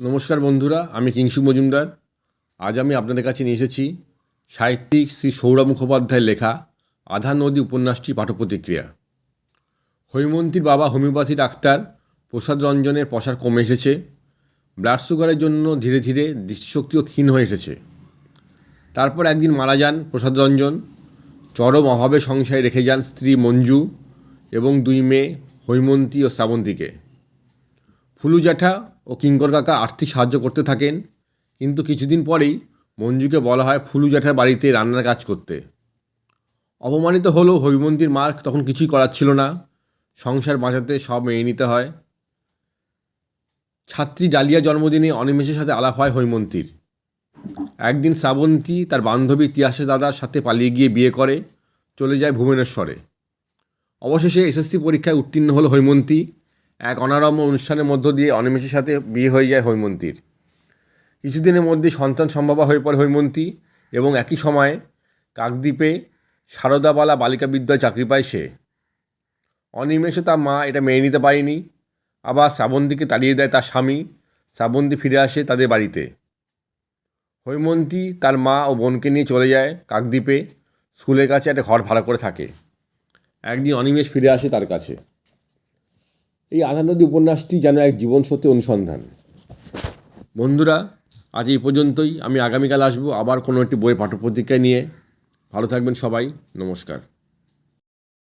নমস্কার বন্ধুরা, আমি কিংসু মজুমদার। আজ আমি আপনাদের কাছে নিয়ে এসেছি সাহিত্যিক শ্রী সৌরভ মুখোপাধ্যায়ের লেখা আধা নদী উপন্যাসটি পাঠপ্রতিক্রিয়া। হৈমন্তীর বাবা হোমিওপ্যাথি ডাক্তার, প্রসাদ রঞ্জনের পশার কমে এসেছে। ব্লাড সুগারের জন্য ধীরে ধীরে দৃষ্টিশক্তিও ক্ষীণ হয়ে এসেছে। তারপর একদিন মারা যান প্রসাদ রঞ্জন। চরম অভাবে সংসারে রেখে যান স্ত্রী মঞ্জু এবং দুই মেয়ে হৈমন্তী ও শ্রাবন্তীকে। ফুলু জ্যাঠা ও কিঙ্কর কাকা আর্থিক সাহায্য করতে থাকেন। কিন্তু কিছুদিন পরেই মঞ্জুকে বলা হয় ফুলু জ্যাঠার বাড়িতে রান্নার কাজ করতে। অপমানিত হলেও হৈমন্তীর মার্ক তখন কিছুই করার ছিল না। সংসার বাঁচাতে সব মেনে নিতে হয়। ছাত্রী ডালিয়া জন্মদিনে অনিমেষের সাথে আলাপ হয় হৈমন্তীর একদিন শ্রাবন্তী তার বান্ধবী তিয়াসে দাদার সাথে পালিয়ে গিয়ে বিয়ে করে, চলে যায় ভুবনেশ্বরে। অবশেষে এসএসসি পরীক্ষায় উত্তীর্ণ হল হৈমন্তী এক অনারম্য অনুষ্ঠানের মধ্য দিয়ে অনিমেষের সাথে বিয়ে হয়ে যায় হৈমন্তীর। কিছুদিনের মধ্যে সন্তান সম্ভাবা হয়ে পড়ে হৈমন্তী এবং একই সময়ে কাকদ্বীপে সারদাবালা বালিকা বিদ্যায় চাকরি পায় সে। অনিমেষে তার মা এটা মেনে নিতে পারেনি। আবার শ্রাবন্তীকে তাড়িয়ে দেয় তার স্বামী। শ্রাবন্তী ফিরে আসে তাদের বাড়িতে। হৈমন্তী তার মা ও বোনকে নিয়ে চলে যায় কাকদ্বীপে। স্কুলের কাছে একটা ঘর ভাড়া করে থাকে। একদিন অনিমেষ ফিরে আসে তার কাছে। এই আধানদী উপন্যাসটি যেন এক জীবন সত্যি অনুসন্ধান। বন্ধুরা, আজ এই পর্যন্তই। আমি আগামীকাল আসব আবার কোনো একটি বই পাঠ্যপত্রিকা নিয়ে। ভালো থাকবেন সবাই। নমস্কার।